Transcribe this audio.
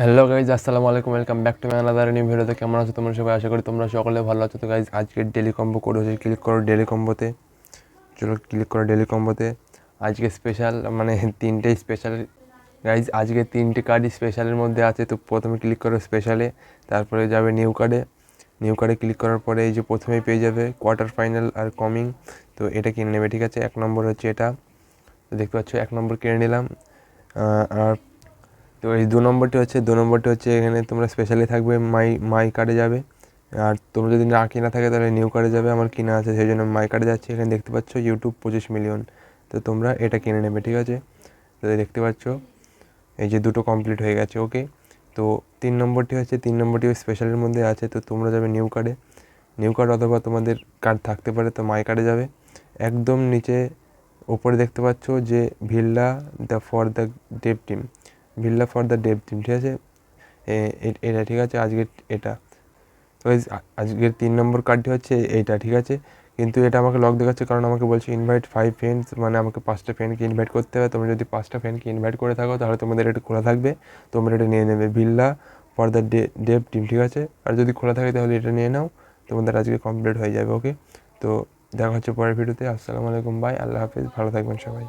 Hello guys আসসালামু আলাইকুম welcome back to my another new ভিডিওতে কেমন আছো তোমরা সবাই? আশা করি তোমরা সকলে ভালো আছো। তো গাইজ আজকে ডেলি কম্বো কোড হচ্ছে ক্লিক করো ডেলি কম্বোতে চলো ক্লিক করো ডেলি কম্বোতে আজকে স্পেশাল মানে তিনটে স্পেশাল গাইজ আজকে তিনটে কার্ডই স্পেশালের মধ্যে আছে। তো প্রথমে ক্লিক করো স্পেশালে তারপরে যাবে নিউ কার্ডে নিউ কার্ডে ক্লিক করার পরে এই যে প্রথমেই পেয়ে যাবে কোয়ার্টার ফাইনাল আর কমিং তো এটা কিনে নেবে, ঠিক আছে? এক নম্বর হচ্ছে এটা। দেখতে পাচ্ছ, এক নম্বর কিনে নিলাম। আর তো এই দু নম্বরটি হচ্ছে, দু নম্বরটি হচ্ছে এখানে তোমরা স্পেশালি থাকবে মাই মাই কার্ডে যাবে। আর তোমরা যদি না কেনা থাকে তাহলে নিউ কার্ডে যাবে, আমার কিনা আছে, সেই জন্য মাই কার্ডে যাচ্ছে। এখানে দেখতে পাচ্ছ ইউটিউব পঁচিশ মিলিয়ন তো তোমরা এটা কিনে নেবে, ঠিক আছে? তো দেখতে পাচ্ছ, এই যে দুটো কমপ্লিট হয়ে গেছে ওকে তো তিন নম্বরটি হচ্ছে, তিন নম্বরটি স্পেশালের মধ্যে আছে, তো তোমরা যাবে নিউ কার্ডে নিউ কার্ড অথবা তোমাদের কার্ড থাকতে পারে, তো মাই কার্ডে যাবে। একদম নিচে ওপরে দেখতে পাচ্ছ যে villa the for the dev team villa for the dev team ঠিক আছে? এটা ঠিক আছে আজকের এটা। তো আজকের তিন নম্বর কার্ডটি হচ্ছে এইটা ঠিক আছে? কিন্তু এটা আমাকে লক দেখাচ্ছে কারণ আমাকে বলছে ইনভাইট ফাইভ ফ্রেন্ডস মানে আমাকে পাঁচটা ফ্রেন্ডকে ইনভাইট করতে হবে। তোমরা যদি পাঁচটা ফ্রেন্ডকে ইনভাইট করে থাকো, তাহলে তোমাদের এটা খোলা থাকবে। তোমরা এটা নিয়ে নেবে। Villa for the day dev team ঠিক আছে? আর যদি খোলা থাকে, তাহলে এটা নিয়ে নাও। তোমাদের আজকে কমপ্লিট হয়ে যাবে ওকে তো দেখা হচ্ছে পরের ভিডিওতে আসসালামু আলাইকুম বাই আল্লাহ হাফিজ। ভালো থাকবেন সবাই।